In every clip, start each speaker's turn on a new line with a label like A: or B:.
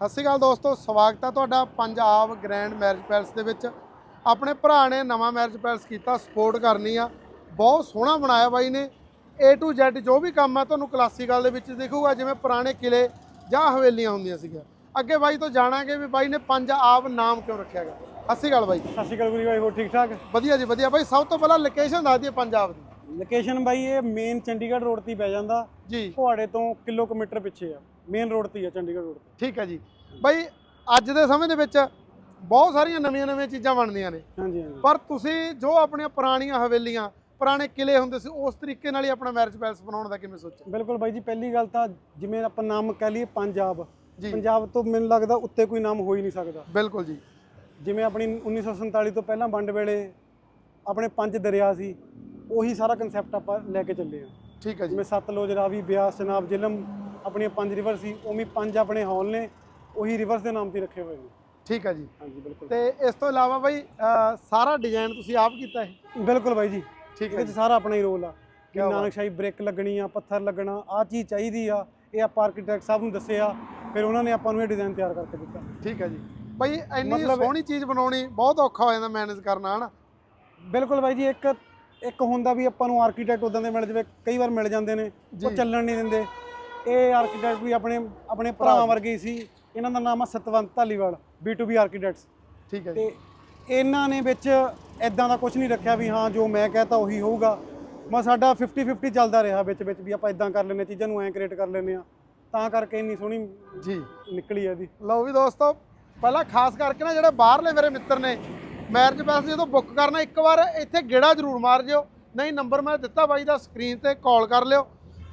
A: ਸਤਿ ਸ਼੍ਰੀ ਅਕਾਲ ਦੋਸਤੋ ਸਵਾਗਤ ਹੈ ਤੁਹਾਡਾ ਪੰਜਾਬ ਗ੍ਰੈਂਡ ਮੈਰਿਜ ਪੈਲਸ ਦੇ ਵਿੱਚ। ਆਪਣੇ ਭਰਾ ਨੇ ਨਵਾਂ ਮੈਰਿਜ ਪੈਲਸ ਕੀਤਾ ਸਪੋਰਟ ਕਰਨੀ ਆ। ਬਹੁਤ ਸੋਹਣਾ ਬਣਾਇਆ ਬਾਈ ਨੇ। A to Z ਜੋ ਵੀ ਕੰਮ ਆ ਤੁਹਾਨੂੰ ਕਲਾਸੀਕਲ ਦੇ ਵਿੱਚ ਦਿਖੂਗਾ ਜਿਵੇਂ ਪੁਰਾਣੇ ਕਿਲੇ ਜਾਂ ਹਵੇਲੀਆਂ ਹੁੰਦੀਆਂ ਸੀਗੀਆਂ। ਅੱਗੇ ਬਾਈ ਤੋਂ ਜਾਣਾਂਗੇ ਵੀ ਬਾਈ ਨੇ ਪੰਜ ਆਬ ਨਾਮ ਕਿਉਂ ਰੱਖਿਆ ਗਿਆ ਸਤਿ ਸ਼੍ਰੀ ਅਕਾਲ ਬਾਈ।
B: ਸਤਿ ਸ਼੍ਰੀ ਅਕਾਲ ਗੁਰੀ ਬਾਈ ਹੋਰ ਠੀਕ ਠਾਕ?
A: ਵਧੀਆ ਜੀ ਵਧੀਆ। ਬਾਈ ਸਭ ਤੋਂ ਪਹਿਲਾਂ ਲੋਕੇਸ਼ਨ ਦੱਸ ਦਈਏ ਪੰਜਾਬ ਦੀ।
B: ਲੋਕੇਸ਼ਨ ਬਾਈ ਇਹ ਮੇਨ ਚੰਡੀਗੜ੍ਹ ਰੋਡ ਤੇ ਪੈ ਜਾਂਦਾ।
A: ਜੀ।
B: ਫੁਹਾੜੇ ਤੋਂ ਕਿਲੋਮੀਟਰ ਪਿੱਛੇ ਆ। ਮੇਨ ਰੋਡ ਤੇ ਹੀ ਆ ਚੰਡੀਗੜ੍ਹ ਰੋਡ ਤੇ।
A: ਠੀਕ ਹੈ ਜੀ। ਬਾਈ ਅੱਜ ਦੇ ਸਮੇਂ ਦੇ ਵਿੱਚ ਬਹੁਤ ਸਾਰੀਆਂ ਨਵੀਆਂ-ਨਵੀਆਂ ਚੀਜ਼ਾਂ ਬਣਦੀਆਂ ਨੇ।
B: ਹਾਂਜੀ ਹਾਂਜੀ।
A: ਪਰ ਤੁਸੀਂ ਜੋ ਆਪਣੀਆਂ ਪੁਰਾਣੀਆਂ ਹਵੇਲੀਆਂ ਪੁਰਾਣੇ ਕਿਲੇ ਹੁੰਦੇ ਸੀ ਉਸ ਤਰੀਕੇ ਨਾਲ ਹੀ ਆਪਣਾ ਮੈਰਿਜ ਪੈਲਸ ਬਣਾਉਣ ਦਾ ਕਿਵੇਂ ਸੋਚਿਆ?
B: ਬਿਲਕੁਲ ਬਾਈ ਜੀ ਪਹਿਲੀ ਗੱਲ ਤਾਂ ਜਿਵੇਂ ਆਪਾਂ ਨਾਮ ਕਹਿ ਲਈਏ ਪੰਜਾਬ।
A: ਜੀ।
B: ਪੰਜਾਬ ਤੋਂ ਮੈਨੂੰ ਲੱਗਦਾ ਉੱਤੇ ਕੋਈ ਨਾਮ ਹੋ ਹੀ ਨਹੀਂ ਸਕਦਾ।
A: ਬਿਲਕੁਲ ਜੀ।
B: ਜਿਵੇਂ ਆਪਣੀ 1947 ਤੋਂ ਪਹਿਲਾਂ ਵੰਡ ਵੇਲੇ ਆਪਣੇ ਪੰਜ ਦਰਿਆ ਸੀ ਉਹੀ ਸਾਰਾ ਕਨਸੈਪਟ ਆਪਾਂ ਲੈ ਕੇ ਚੱਲੇ ਆ
A: ਠੀਕ ਹੈ ਜੀ।
B: ਜਿਵੇਂ ਸਤਲੁਜ ਰਾਵੀ ਬਿਆਸ ਚਨਾਬ ਜਿਲਮ ਆਪਣੀਆਂ ਪੰਜ ਰਿਵਰ ਸੀ ਉਵੇਂ ਪੰਜ ਆਪਣੇ ਹੌਲ ਨੇ ਉਹੀ ਰਿਵਰਸ ਦੇ ਨਾਮ ਤੇ ਰੱਖੇ ਹੋਏ ਨੇ।
A: ਠੀਕ ਹੈ ਜੀ।
B: ਹਾਂਜੀ ਬਿਲਕੁਲ।
A: ਤੇ ਇਸ ਤੋਂ ਇਲਾਵਾ ਬਾਈ ਸਾਰਾ ਡਿਜ਼ਾਈਨ ਤੁਸੀਂ ਆਪ ਕੀਤਾ ਹੈ
B: ਬਿਲਕੁਲ ਬਾਈ ਜੀ।
A: ਠੀਕ ਹੈ
B: ਇਹਦੇ 'ਚ
A: ਜੀ
B: ਸਾਰਾ ਆਪਣਾ ਹੀ ਰੋਲ ਆ। ਕਿ
A: ਕਿਆ ਬਾਤ।
B: ਨਾਨਕਸ਼ਾਹੀ ਬ੍ਰਿਕ ਲੱਗਣੀ ਆ ਪੱਥਰ ਲੱਗਣਾ ਆ ਚੀਜ਼ ਚਾਹੀਦੀ ਆ ਇਹ ਆਪਾਂ ਆਰਕੀਟੈਕਟ ਸਾਹਿਬ ਨੂੰ ਦੱਸਿਆ ਫਿਰ ਉਹਨਾਂ ਨੇ ਆਪਾਂ ਨੂੰ ਇਹ ਡਿਜ਼ਾਈਨ ਤਿਆਰ ਕਰਕੇ ਦਿੱਤਾ।
A: ਠੀਕ ਹੈ ਜੀ। ਬਾਈ ਇੰਨੀ
B: ਮਤਲਬ-
A: ਸੋਹਣੀ ਚੀਜ਼ ਬਣਾਉਣੀ ਬਹੁਤ ਔਖਾ ਹੋ ਜਾਂਦਾ ਮੈਨੇਜ ਕਰਨਾ ਹਨਾ?
B: ਬਿਲਕੁਲ ਬਾਈ ਜੀ ਇੱਕ ਇੱਕ ਹੁੰਦਾ ਵੀ ਆਪਾਂ ਨੂੰ ਆਰਕੀਟੈਕਟ ਉਦਾਂ ਦੇ ਮਿਲ ਜਾਵੇ ਕਈ ਵਾਰ ਮਿਲ ਜਾਂਦੇ ਨੇ ਉਹ
A: ਜੀ।
B: ਚੱਲਣ ਨਹੀਂ ਦਿੰਦੇ। ਇਹ ਆਰਕੀਟੈਕਟ ਵੀ ਆਪਣੇ ਆਪਣੇ
A: ਭਰਾ
B: ਭਰਾਵਾਂ। ਵਰਗੇ ਹੀ ਸੀ। ਇਹਨਾਂ ਦਾ ਨਾਮ ਆ ਸਤਵੰਤ ਧਾਲੀਵਾਲ B2B ਆਰਕੀਟੈਕਟਸ
A: ਠੀਕ ਹੈ ਜੀ।
B: ਤੇ ਇਹਨਾਂ ਨੇ ਵਿੱਚ ਐਦਾਂ ਦਾ ਕੁਝ ਨਹੀਂ ਰੱਖਿਆ ਵੀ ਹਾਂ ਜੋ ਮੈਂ ਕਹਤਾ ਉਹੀ ਹੋਊਗਾ। ਮੈਂ ਸਾਡਾ 50 50 ਚੱਲਦਾ ਰਿਹਾ ਵਿੱਚ ਵਿੱਚ ਵੀ ਆਪਾਂ ਇਦਾਂ ਕਰ ਲੈਨੇ ਚੀਜ਼ਾਂ ਨੂੰ ਐਂ ਕ੍ਰੀਏਟ ਕਰ ਲੈਨੇ ਆ ਤਾਂ ਕਰਕੇ ਇੰਨੀ ਸੋਹਣੀ
A: ਜੀ।
B: ਨਿਕਲੀ ਆ ਇਹਦੀ।
A: ਲਓ ਵੀ ਦੋਸਤੋ ਪਹਿਲਾਂ ਖਾਸ ਕਰਕੇ ਨਾ ਜਿਹੜੇ ਬਾਹਰਲੇ ਮੇਰੇ ਮਿੱਤਰ ਨੇ ਮੈਰਿਜ ਪੈਲਸ ਜਦੋਂ ਬੁੱਕ ਕਰਨਾ ਇੱਕ ਵਾਰ ਇੱਥੇ ਗੇੜਾ ਜ਼ਰੂਰ ਮਾਰ ਜਿਓ। ਨਹੀਂ ਨੰਬਰ ਮੈਂ ਦਿੱਤਾ ਬਾਈ ਦਾ ਸਕਰੀਨ ਤੇ ਕਾਲ ਕਰ ਲਿਓ।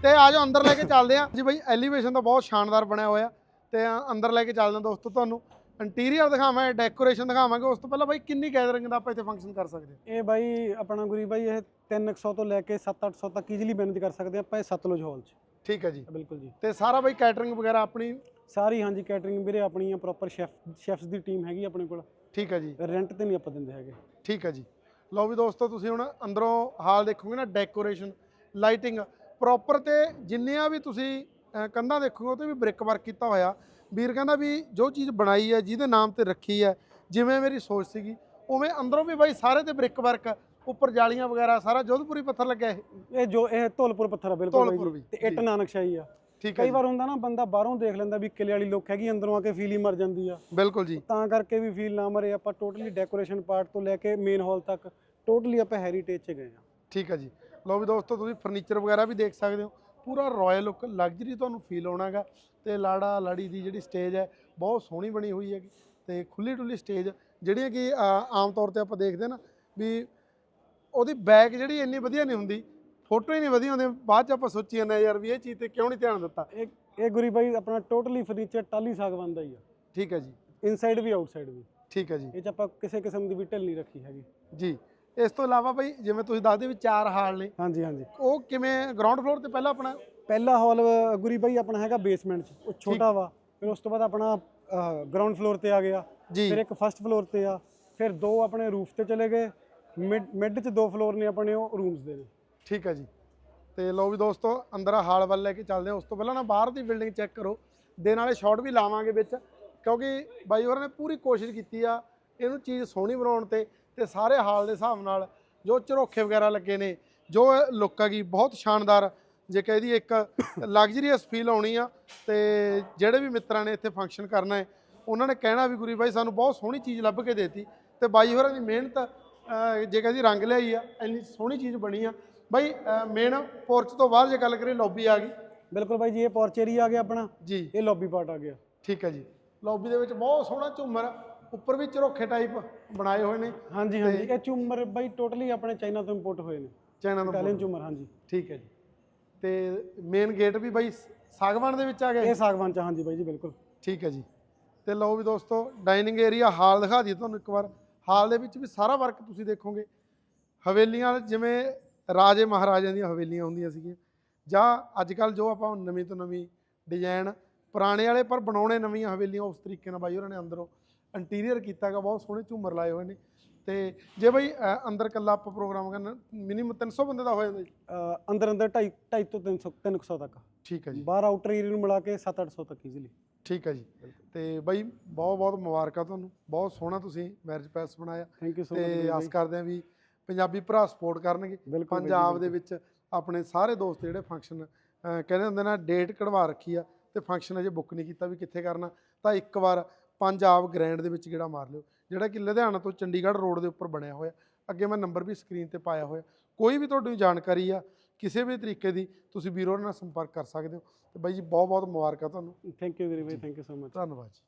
A: ਤੇ ਆ ਜਾਓ ਅੰਦਰ ਲੈ ਕੇ ਚੱਲਦੇ ਆਂ ਜੀ ਬਾਈ ਐਲੀਵੇਸ਼ਨ ਤਾਂ ਬਹੁਤ ਸ਼ਾਨਦਾਰ ਬਣਿਆ ਹੋਇਆ। ਤੇ ਅੰਦਰ ਲੈ ਕੇ ਚੱਲਦੇ ਆਂ ਦੋਸਤੋ ਤੁਹਾਨੂੰ। ਇੰਟੀਰੀਅਰ ਦਿਖਾਵਾਂਗੇ ਡੈਕੋਰੇਸ਼ਨ ਦਿਖਾਵਾਂਗੇ। ਉਸ ਤੋਂ ਪਹਿਲਾਂ ਬਾਈ ਕਿੰਨੀ ਗੈਦਰਿੰਗ ਦਾ ਆਪਾਂ ਇੱਥੇ ਫੰਕਸ਼ਨ ਕਰ ਸਕਦੇ ਹਾਂ?
B: ਇਹ ਬਾਈ ਆਪਣਾ ਗੁਰੀ ਬਾਈ ਇਹ 300 ਤੋਂ ਲੈ ਕੇ 7-800 ਤੱਕ ਈਜ਼ੀਲੀ ਮੈਨੇਜ ਕਰ ਸਕਦੇ ਆਪਾਂ ਇਹ ਸਤਲੁਜ ਹਾਲ 'ਚ।
A: ਠੀਕ ਹੈ ਜੀ।
B: ਬਿਲਕੁਲ ਜੀ।
A: ਤੇ ਸਾਰਾ ਬਾਈ ਕੈਟਰਿੰਗ ਵਗੈਰਾ ਆਪਣੀ?
B: ਸਾਰੀ ਹਾਂਜੀ ਕੈਟਰਿੰਗ ਵੀਰੇ ਆਪਣੀ ਆ ਪ੍ਰੋਪਰ ਸ਼ੈਫ ਸ਼ੈਫਸ ਦੀ ਟੀਮ ਹੈਗੀ ਆਪਣੇ ਕੋਲ।
A: ਠੀਕ ਹੈ ਜੀ।
B: ਰੈਂਟ ਤੇ ਨਹੀਂ ਆਪਾਂ ਦਿੰਦੇ ਹੈਗੇ।
A: ਠੀਕ ਹੈ ਜੀ। ਲਓ ਵੀ ਦੋਸਤੋ ਤੁਸੀਂ ਹੁਣ ਅੰਦਰੋਂ ਹਾਲ ਦੇਖੋਗੇ ਨਾ ਡੈਕੋਰੇਸ਼ਨ ਲਾਈਟਿੰਗ ਪ੍ਰੋਪਰ ਤੇ ਜਿੰਨੀਆਂ ਵੀ ਤੁਸੀਂ ਕੰਧਾਂ ਦੇਖੋਗੇ ਉਹ ਤੇ ਵੀ ਬ੍ਰਿਕ ਵਰਕ ਕੀਤਾ ਹੋਇਆ। ਵੀਰ ਕਹਿੰਦਾ ਵੀ ਜੋ ਚੀਜ਼ ਬਣਾਈ ਹੈ ਜਿਹਦੇ ਨਾਮ ਤੇ ਰੱਖੀ ਹੈ ਜਿਵੇਂ ਮੇਰੀ ਸੋਚ ਸੀਗੀ ਉਵੇਂ ਅੰਦਰੋਂ ਵੀ ਬਾਈ ਸਾਰੇ ਤੇ ਬ੍ਰਿਕ ਵਰਕ ਉੱਪਰ ਜਾਲੀਆਂ ਵਗੈਰਾ ਸਾਰਾ ਜੋਧਪੁਰੀ ਪੱਥਰ ਲੱਗਿਆ ਇਹ।
B: ਇਹ ਜੋ ਇਹ ਧੌਲਪੁਰ ਪੱਥਰ ਆ ਬਿਲਕੁਲ ਬਾਈ
A: ਧੌਲਪੁਰ
B: ਜੀ।
A: ਵੀ,
B: ਤੇ ਇੱਟ
A: ਜੀ।
B: ਨਾਨਕਸ਼ਾਹੀ ਆ।
A: ਠੀਕ ਹੈ
B: ਕਈ
A: ਜੀ।
B: ਵਾਰ ਹੁੰਦਾ ਨਾ ਬੰਦਾ ਬਾਹਰੋਂ ਦੇਖ ਲੈਂਦਾ ਵੀ ਕਿਲੇ ਵਾਲੀ ਲੁੱਕ ਹੈਗੀ ਅੰਦਰੋਂ ਆ ਕੇ ਫੀਲ ਹੀ ਮਰ ਜਾਂਦੀ ਆ।
A: ਬਿਲਕੁਲ ਜੀ।
B: ਤਾਂ ਕਰਕੇ ਵੀ ਫੀਲ ਨਾ ਮਰੇ ਆਪਾਂ ਟੋਟਲੀ ਡੈਕੋਰੇਸ਼ਨ ਪਾਰਟ ਤੋਂ ਲੈ ਕੇ ਮੇਨ ਹਾਲ ਤੱਕ ਟੋਟਲੀ ਆਪਾਂ ਹੈਰੀਟੇਜ 'ਚ ਗਏ ਆ।
A: ਠੀਕ ਹੈ ਜੀ। ਲਓ ਵੀ ਦੋਸਤੋ ਤੁਸੀਂ ਫਰਨੀਚਰ ਵਗੈਰਾ ਵੀ ਦੇਖ ਸਕਦੇ ਹੋ। ਪੂਰਾ ਰਾਇਲ ਲੁੱਕ ਲਗਜ਼ਰੀ ਤੁਹਾਨੂੰ ਫੀਲ ਹੋਣਾਗਾ। ਤੇ ਲਾੜਾ ਲਾੜੀ ਦੀ ਜਿਹੜੀ ਸਟੇਜ ਹੈ ਬਹੁਤ ਸੋਹਣੀ ਬਣੀ ਹੋਈ ਹੈਗੀ। ਤੇ ਖੁੱਲੀ ਡੁੱਲੀ ਸਟੇਜ ਜਿਹੜੀਆਂ ਕਿ ਆਮ ਤੌਰ ਤੇ ਆਪਾਂ ਦੇਖਦੇ ਨਾ ਵੀ ਉਹਦੀ ਬੈਕ ਜਿਹੜੀ ਇੰਨੀ ਵਧੀਆ ਨਹੀਂ ਹੁੰਦੀ ਫੋਟੋ ਹੀ ਨਹੀਂ ਵਧੀਆ ਹੁੰਦੀ। ਬਾਅਦ ਚ ਆਪਾਂ ਸੋਚੀ ਜਾਂਦੇ ਯਾਰ ਵੀ ਇਹ ਚੀਜ਼ ਤੇ ਕਿਉਂ ਨਹੀਂ ਧਿਆਨ ਦਿੱਤਾ?
B: ਇਹ ਇਹ ਗੁਰੀ ਬਾਈ ਆਪਣਾ ਟੋਟਲੀ ਫਰਨੀਚਰ ਟਾਲੀ ਸਾਗਵਾਨ ਦਾ ਹੀ ਆ।
A: ਠੀਕ ਹੈ ਜੀ।
B: ਇਨਸਾਈਡ ਵੀ ਆਊਟਸਾਈਡ ਵੀ।
A: ਠੀਕ ਹੈ ਜੀ।
B: ਇਹ 'ਚ ਆਪਾਂ ਕਿਸੇ ਕਿਸਮ ਦੀ ਵੀ ਢਿੱਲ ਨਹੀਂ ਰੱਖੀ ਹੈਗੀ।
A: ਜੀ। ਇਸ ਤੋਂ ਇਲਾਵਾ ਬਈ ਜਿਵੇਂ ਤੁਸੀਂ ਦੱਸਦੇ ਵੀ ਚਾਰ ਹਾਲ ਨੇ।
B: ਹਾਂਜੀ ਹਾਂਜੀ।
A: ਉਹ ਕਿਵੇਂ ਗਰਾਊਂਡ ਫਲੋਰ ਤੇ ਪਹਿਲਾਂ ਆਪਣਾ?
B: ਪਹਿਲਾ ਹਾਲ ਗੁਰੀ ਬਾਈ ਆਪਣਾ ਹੈਗਾ ਬੇਸਮੈਂਟ 'ਚ। ਉਹ ਛੋਟਾ ਵਾ। ਫਿਰ ਉਸ ਤੋਂ ਬਾਅਦ ਆਪਣਾ ਗਰਾਊਂਡ ਫਲੋਰ ਤੇ ਆ ਗਿਆ। ਫਿਰ ਇੱਕ ਫਸਟ ਫਲੋਰ ਤੇ ਆ। ਫਿਰ ਦੋ ਆਪਣੇ ਰੂਫ ਤੇ ਚਲੇ ਗਏ। ਮਿਡ 'ਚ ਦੋ ਫਲੋਰ ਨੇ ਆਪਣੇ ਉਹ ਰੂਮਸ ਦੇ ਨੇ।
A: ਠੀਕ ਹੈ ਜੀ। ਤੇ ਲਓ ਵੀ ਦੋਸਤੋ ਅੰਦਰ ਹਾਲ ਵੱਲ ਲੈ ਕੇ ਚੱਲਦੇ ਹਾਂ ਉਸ ਤੋਂ ਪਹਿਲਾਂ ਨਾ ਬਾਹਰ ਦੀ ਬਿਲਡਿੰਗ ਚੈੱਕ ਕਰੋ। ਦੇ ਨਾਲੇ ਸ਼ਾਟ ਵੀ ਲਾਵਾਂਗੇ ਵਿੱਚ। ਕਿਉਂਕਿ ਬਾਈ ਹੋਰਾਂ ਨੇ ਪੂਰੀ ਕੋਸ਼ਿਸ਼ ਕੀਤੀ ਆ ਇਹਨੂੰ ਚੀਜ਼ ਸੋਹਣੀ ਬਣਾਉਣ ਤੇ। ਤੇ ਸਾਰੇ ਹਾਲ ਦੇ ਹਿਸਾਬ ਨਾਲ ਜੋ ਝਰੋਖੇ ਵਗੈਰਾ ਲੱਗੇ ਨੇ ਜੋ ਲੁੱਕ ਹੈਗੀ ਬਹੁਤ ਸ਼ਾਨਦਾਰ। ਜੇ ਕਹਦੀ ਇੱਕ ਲਗਜ਼ਰੀਅਸ ਫੀਲ ਆਉਣੀ ਆ ਤੇ ਜਿਹੜੇ ਵੀ ਮਿੱਤਰਾਂ ਨੇ ਇੱਥੇ ਫੰਕਸ਼ਨ ਕਰਨਾ ਹੈ ਉਹਨਾਂ ਨੇ ਕਹਿਣਾ ਵੀ ਗੁਰੀ ਬਾਈ ਸਾਨੂੰ ਬਹੁਤ ਸੋਹਣੀ ਚੀਜ਼ ਲੱਭ ਕੇ ਦੇਤੀ। ਤੇ ਬਾਈ ਹੋਰਾਂ ਦੀ ਮਿਹਨਤ ਜੇ ਕਹਦੀ ਰੰਗ ਲਿਆਈ ਆ ਇੰਨੀ ਸੋਹਣੀ ਚੀਜ਼ ਬਣੀ ਆ। ਬਾਈ ਮੇਨ ਪੋਰਚ ਤੋਂ ਬਾਅਦ ਜੇ ਗੱਲ ਕਰੀਏ ਲੌਬੀ ਆ ਗਈ।
B: ਬਿਲਕੁਲ ਬਾਈ ਜੀ ਇਹ ਪੋਰਚ ਏਰੀਆ ਆ ਗਿਆ ਆਪਣਾ।
A: ਜੀ।
B: ਇਹ ਲੌਬੀ ਪਾਰਟ ਆ ਗਿਆ।
A: ਠੀਕ ਹੈ ਜੀ। ਲੌਬੀ ਦੇ ਵਿੱਚ ਬਹੁਤ ਸੋਹਣਾ ਝੂਮਰ ਉੱਪਰ ਵੀ ਝਰੋਖੇ ਟਾਈਪ ਬਣਾਏ ਹੋਏ ਨੇ
B: ਹਾਂਜੀ ਹਾਂਜੀ। ਇਹ ਝੂਮਰ ਬਾਈ ਟੋਟਲੀ ਆਪਣੇ ਚਾਈਨਾ ਤੋਂ ਇੰਪੋਰਟ ਹੋਏ ਨੇ।
A: ਚਾਈਨਾ ਤੋਂ
B: ਇਟਾਲੀਅਨ ਝੂਮਰ ਹਾਂਜੀ।
A: ਠੀਕ ਹੈ ਜੀ। ਤੇ ਮੇਨ ਗੇਟ ਵੀ ਬਾਈ ਸਾਗਵਾਨ ਦੇ ਵਿੱਚ ਆ ਗਿਆ
B: ਇਹ ਸਾਗਵਾਨ ਚ ਹਾਂਜੀ ਬਾਈ ਜੀ ਬਿਲਕੁਲ।
A: ਠੀਕ ਹੈ ਜੀ। ਤੇ ਲਓ ਵੀ ਦੋਸਤੋ ਡਾਈਨਿੰਗ ਏਰੀਆ ਹਾਲ ਦਿਖਾ ਦਈਏ ਤੁਹਾਨੂੰ ਇੱਕ ਵਾਰ। ਹਾਲ ਦੇ ਵਿੱਚ ਵੀ ਸਾਰਾ ਵਰਕ ਤੁਸੀਂ ਦੇਖੋਗੇ। ਹਵੇਲੀਆਂ ਜਿਵੇਂ ਰਾਜੇ ਮਹਾਰਾਜਿਆਂ ਦੀਆਂ ਹਵੇਲੀਆਂ ਹੁੰਦੀਆਂ ਸੀਗੀਆਂ ਜਾਂ ਅੱਜ ਕੱਲ ਜੋ ਆਪਾਂ ਨਵੀਂ ਤੋਂ ਨਵੀਂ ਡਿਜ਼ਾਈਨ ਪੁਰਾਣੇ ਵਾਲੇ ਪਰ ਬਣਾਉਣੇ ਨਵੀਆਂ ਹਵੇਲੀਆਂ ਉਸ ਤਰੀਕੇ ਨਾਲ ਬਾਈ ਹੋਰਾਂ ਨੇ ਅੰਦਰੋਂ ਇੰਟੀਰੀਅਰ ਕੀਤਾਗਾ ਬਹੁਤ ਸੋਹਣੇ ਝੂਮਰ ਲਾਏ ਹੋਏ ਨੇ। ਤੇ ਜੇ ਬਾਈ ਅ, ਅੰਦਰ ਕੱਲਾ ਆਪਾਂ ਪ੍ਰੋਗਰਾਮ ਕਰਨਾ ਮਿਨੀਮਮ 300 ਬੰਦੇ ਦਾ ਹੋ ਜਾਂਦਾ ਜੀ?
B: ਅਹ ਅੰਦਰ ਅੰਦਰ 2.5 2.5 ਤੋਂ 300 300 ਤੱਕ।
A: ਠੀਕ ਹੈ ਜੀ।
B: ਬਾਹਰ ਆਊਟਰ ਏਰੀਆ ਨੂੰ ਮਿਲਾ ਕੇ 7-800 ਤੱਕ ਈਜ਼ੀਲੀ
A: ਠੀਕ ਹੈ ਜੀ। ਤੇ ਬਾਈ ਬਹੁਤ ਬਹੁਤ ਮੁਬਾਰਕਾਂ ਤੁਹਾਨੂੰ। ਬਹੁਤ ਸੋਹਣਾ ਤੁਸੀਂ ਮੈਰਿਜ ਪੈਸ ਬਣਾਇਆ।
B: ਥੈਂਕ ਯੂ ਸੋ
A: ਤੇ ਆਸ
B: ਮਚ
A: ਕਰਦੇ ਹਾਂ ਵੀ ਪੰਜਾਬੀ ਭਰਾ ਸਪੋਰਟ ਕਰਨਗੇ।
B: ਬਿਲਕੁਲ
A: ਪੰਜਾਬ ਦੇ। ਵਿੱਚ ਆਪਣੇ ਸਾਰੇ ਦੋਸਤ ਜਿਹੜੇ ਫੰਕਸ਼ਨ ਕਹਿੰਦੇ ਹੁੰਦੇ ਨਾ ਡੇਟ ਕਢਵਾ ਰੱਖੀ ਆ। ਤੇ ਫੰਕਸ਼ਨ ਅਜੇ ਬੁੱਕ ਨਹੀਂ ਕੀਤਾ ਵੀ ਕਿੱਥੇ ਕਰਨਾ। ਤਾਂ ਇੱਕ ਵਾਰ ਪੰਜਾਬ ਗ੍ਰੈਂਡ ਦੇ ਵਿੱਚ ਜਿਹੜਾ ਮਾਰ ਲਿਓ। ਜਿਹੜਾ ਕਿ ਲੁਧਿਆਣਾ ਤੋਂ ਚੰਡੀਗੜ੍ਹ ਰੋਡ ਦੇ ਉੱਪਰ ਬਣਿਆ ਹੋਇਆ। ਅੱਗੇ ਮੈਂ ਨੰਬਰ ਵੀ ਸਕਰੀਨ ਤੇ ਪਾਇਆ ਹੋਇਆ। ਕੋਈ ਵੀ ਤੁਹਾਡੀ ਜਾਣਕਾਰੀ ਆ ਕਿਸੇ ਵੀ ਤਰੀਕੇ ਦੀ ਤੁਸੀਂ ਵੀਰੋ ਨਾਲ ਸੰਪਰਕ ਕਰ ਸਕਦੇ ਹੋ। ਤੇ ਬਾਈ ਜੀ ਬਹੁਤ ਬਹੁਤ ਮੁਬਾਰਕਾਂ ਤੁਹਾਨੂੰ।
B: ਥੈਂਕ ਯੂ ਵੀਰੇ bye thank you so much
A: ਧੰਨਵਾਦ ਜੀ।